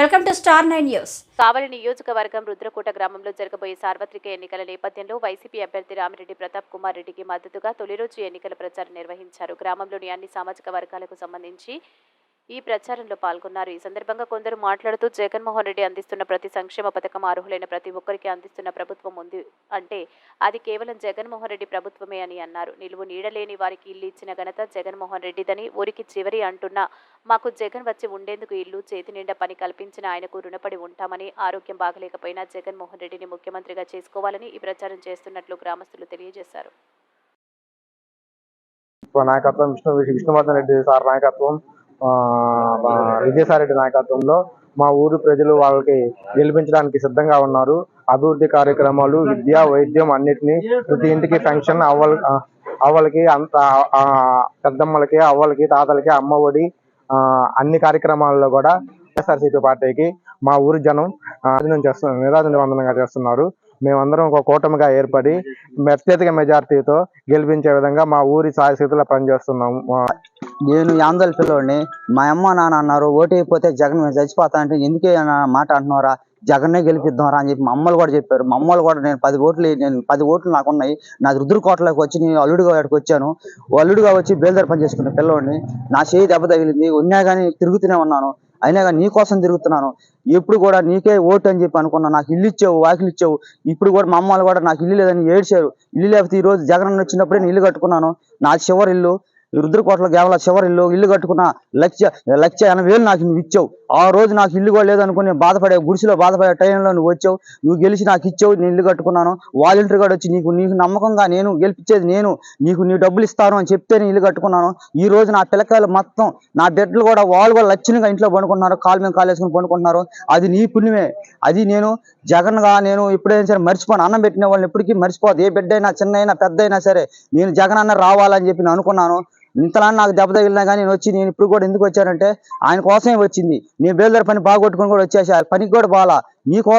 Welcome to star nine news. Kavali నియోజకవర్గం రుద్రకోట గ్రామంలో జరగబోయే సార్వత్రిక ఎన్నికల నేపథ్యంలో వైసీపీ అభ్యర్థి రామిరెడ్డి ప్రతాప్ కుమార్ రెడ్డికి మద్దతుగా తొలి రోజు ఎన్నికల ప్రచారం నిర్వహించారు. గ్రామంలోని అన్ని సామాజిక వర్గాలకు సంబంధించి ఈ ప్రచారంలో పాల్గొన్నారు. ఈ సందర్భంగా కొందరు మాట్లాడుతూ జగన్మోహన్ రెడ్డి అందిస్తున్న ప్రతి సంక్షేమ పథకం అర్హులైన ప్రతి ఒక్కరికి అందిస్తున్న ప్రభుత్వం ఉంది అంటే అది కేవలం జగన్మోహన్ రెడ్డి ప్రభుత్వమే అని అన్నారు. నిలువు నీడలేని వారికి ఇల్లు ఇచ్చిన ఘనత జగన్మోహన్ రెడ్డిదని ఊరికి చివరి అంటున్నా మాకు జగన్ వచ్చి ఉండేందుకు ఇల్లు చేతి నిండా పని కల్పించిన ఆయనకు రుణపడి ఉంటామని ఆరోగ్యం బాగలేకపోయినా జగన్మోహన్ రెడ్డిని ముఖ్యమంత్రిగా చేసుకోవాలని ఈ ప్రచారం చేస్తున్నట్లు గ్రామస్తులు తెలియజేశారు. నాయకత్వం విష్ణు విష్ణువర్ధన్ రెడ్డి సార్ నాయకత్వం. విజయసాయిరెడ్డి నాయకత్వంలో మా ఊరు ప్రజలు వాళ్ళకి గెలిపించడానికి సిద్ధంగా ఉన్నారు. అభివృద్ధి కార్యక్రమాలు విద్య వైద్యం అన్నిటినీ ప్రతి ఇంటికి పెన్షన్ అవ్వల అవ్వలకి అంత పెద్దమ్మలకి అవ్వలకి తాతలకి అమ్మ ఒడి అన్ని కార్యక్రమాల్లో కూడా వైఎస్ఆర్సీపీ పార్టీకి మా ఊరి జనం నిరాజనం చేస్తున్నారు నిరాజన వందనంగా చేస్తున్నారు. మేమందరం ఒక కూటమిగా ఏర్పడి అత్యధిక మెజార్టీతో గెలిపించే విధంగా మా ఊరి సాయస్థితిలో పనిచేస్తున్నాము. నేను యాందల్ పిల్లోడిని. మా అమ్మ నాన్న అన్నారు ఓటైపోతే జగన్ మీద చచ్చిపోతా అంటే ఎందుకే మాట అంటున్నారా జగన్నే గెలిపిద్దాంరా అని చెప్పి మా అమ్మలు కూడా చెప్పారు. మా అమ్మలు కూడా నేను పది ఓట్లు నేను పది ఓట్లు నాకు ఉన్నాయి. నాకు రుద్రకోటలోకి వచ్చి నేను అల్లుడిగా అక్కడికి వచ్చాను. అల్లుడిగా వచ్చి బేల్దారి పని చేసుకున్న పిల్లోడిని. నా చేయి దెబ్బ తగిలింది. ఉన్నా కానీ తిరుగుతూనే ఉన్నాను. అయినా కానీ నీ కోసం తిరుగుతున్నాను. ఎప్పుడు కూడా నీకే ఓటు అని చెప్పి అనుకున్నా. నాకు ఇల్లు ఇచ్చావు వాకిలు ఇచ్చావు. ఇప్పుడు కూడా మా అమ్మలు కూడా నాకు ఇల్లు లేదని ఏడ్చారు. ఇల్లు లేకపోతే ఈ రోజు జగన్ వచ్చినప్పుడే నేను ఇల్లు కట్టుకున్నాను. నా చివరి ఇల్లు రుద్రకోటలో కేవలం చివరి ఇల్లు ఇల్లు కట్టుకున్న లక్ష లక్ష ఎనభై వేలు నాకు నువ్వు ఇచ్చావు. ఆ రోజు నాకు ఇల్లు కూడా లేదనుకుని నేను బాధపడే గుడిసిలో బాధపడే టైంలో నువ్వు వచ్చావు. నువ్వు గెలిచి నాకు ఇచ్చావు నేను ఇల్లు కట్టుకున్నాను. వాలంటీర్ కూడా వచ్చి నీకు నీకు నమ్మకంగా నేను గెలిపించేది నేను. నీకు నీ డబ్బులు ఇస్తాను అని చెప్తే నేను ఇల్లు కట్టుకున్నాను. ఈ రోజు నా పిల్లకాయలు మొత్తం నా బిడ్డలు కూడా వాళ్ళు కూడా లక్షణంగా ఇంట్లో పండుకుంటున్నారు. కాలు మీద కాలేసుకుని పండుకుంటున్నారు. అది నీ పుణ్యమే. అది నేను జగన్గా నేను ఎప్పుడైనా సరే మర్చిపోను. అన్నం పెట్టిన వాళ్ళని ఎప్పటికీ మర్చిపోదు ఏ బిడ్డ అయినా చిన్న అయినా పెద్ద అయినా సరే నేను జగన్ అన్న రావాలని చెప్పి నేను అనుకున్నాను. ఇంతలా నాకు దెబ్బ తగిలినా కానీ నేను వచ్చి నేను ఇప్పుడు కూడా ఎందుకు వచ్చానంటే ఆయన కోసమే వచ్చింది. నేను బేల్దారి పని బాగొట్టుకుని కూడా వచ్చేసా. పనికి కూడా బాగా నీ